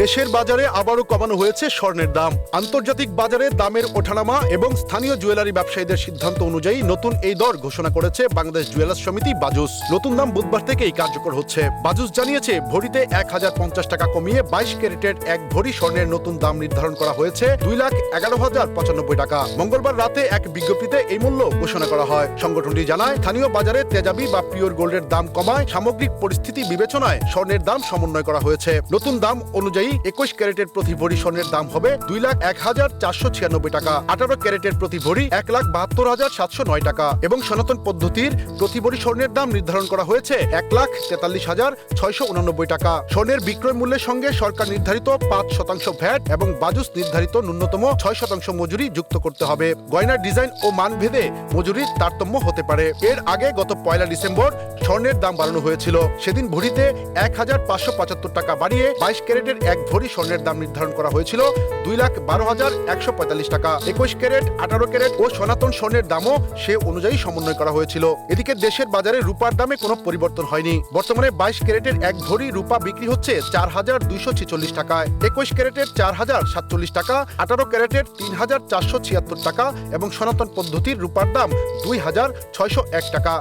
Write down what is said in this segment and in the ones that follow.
দেশের বাজারে আবারও কমানো হয়েছে স্বর্ণের দাম। আন্তর্জাতিক বাজারে দামের ওঠানামা এবং স্থানীয় জুয়েলারি ব্যবসায়ীদের সিদ্ধান্ত অনুযায়ী নতুন এই দর ঘোষণা করেছে বাংলাদেশ জুয়েলার্স সমিতি বাজুস। নতুন দাম বুধবার থেকেই কার্যকর হচ্ছে। বাজুস জানিয়েছে, ভরিতে এক হাজার পঞ্চাশ টাকা কমিয়ে বাইশ ক্যারেটের এক ভরি স্বর্ণের নতুন দাম নির্ধারণ করা হয়েছে দুই লাখ এগারো হাজার পঁচানব্বই টাকা। মঙ্গলবার রাতে এক বিজ্ঞপ্তিতে এই মূল্য ঘোষণা করা হয়। সংগঠনটি জানায়, স্থানীয় বাজারে তেজাবি বা পিওর গোল্ডের দাম কমায় সামগ্রিক পরিস্থিতি বিবেচনায় স্বর্ণের দাম সমন্বয় করা হয়েছে। নতুন দাম অনুযায়ী একুশ ক্যারেটের প্রতি ভরি স্বর্ণের দাম হবে দুই লাখ এক হাজার চারশো ছিয়ানব্বই টাকা। আঠারো ক্যারেটের প্রতি ভরি এক লাখ বাহাত্তর হাজার সাতশো নয় টাকা। এবং সনাতন পদ্ধতির প্রতি ভরি স্বর্ণের দাম নির্ধারণ করা হয়েছে এক লাখ তেতাল্লিশ হাজার ছয়শো উনানব্বই টাকা। স্বর্ণের বিক্রয় মূল্যের সঙ্গে সরকার নির্ধারিত পাঁচ শতাংশ ভ্যাট এবং বাজুস নির্ধারিত ন্যূনতম ছয় শতাংশ মজুরি যুক্ত করতে হবে। গয়নার ডিজাইন ও মান ভেদে মজুরির তারতম্য হতে পারে। এর আগে গত পয়লা ডিসেম্বর স্বর্ণের দাম বাড়ানো হয়েছিল। সেদিন ভরিতে এক হাজার পাঁচশো পঁচাত্তর টাকা বাড়িয়ে বাইশ ক্যারেটের এক ভরি স্বর্ণের দাম নির্ধারণ করা হয়েছিল দুই লাখ বারো হাজার একশো পঁয়তাল্লিশ টাকা। একুশ ক্যারেট, আঠারো ক্যারেট ও সনাতন স্বর্ণের দামও সে অনুযায়ী সমন্বয় করা হয়েছিল। এদিকে দেশের বাজারে রূপার দামে কোনো পরিবর্তন হয়নি। বর্তমানে বাইশ ক্যারেটের এক ভরি রূপা বিক্রি হচ্ছে চার হাজার দুইশো ছেচল্লিশ টাকায় একুশ ক্যারেটের চার হাজার সাতচল্লিশ টাকা, আঠারো ক্যারেটের তিন হাজার চারশো ছিয়াত্তর টাকা এবং সনাতন পদ্ধতির রূপার দাম দুই হাজার ছয়শো এক টাকা।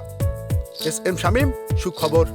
এস এম শামীম, সুখবর।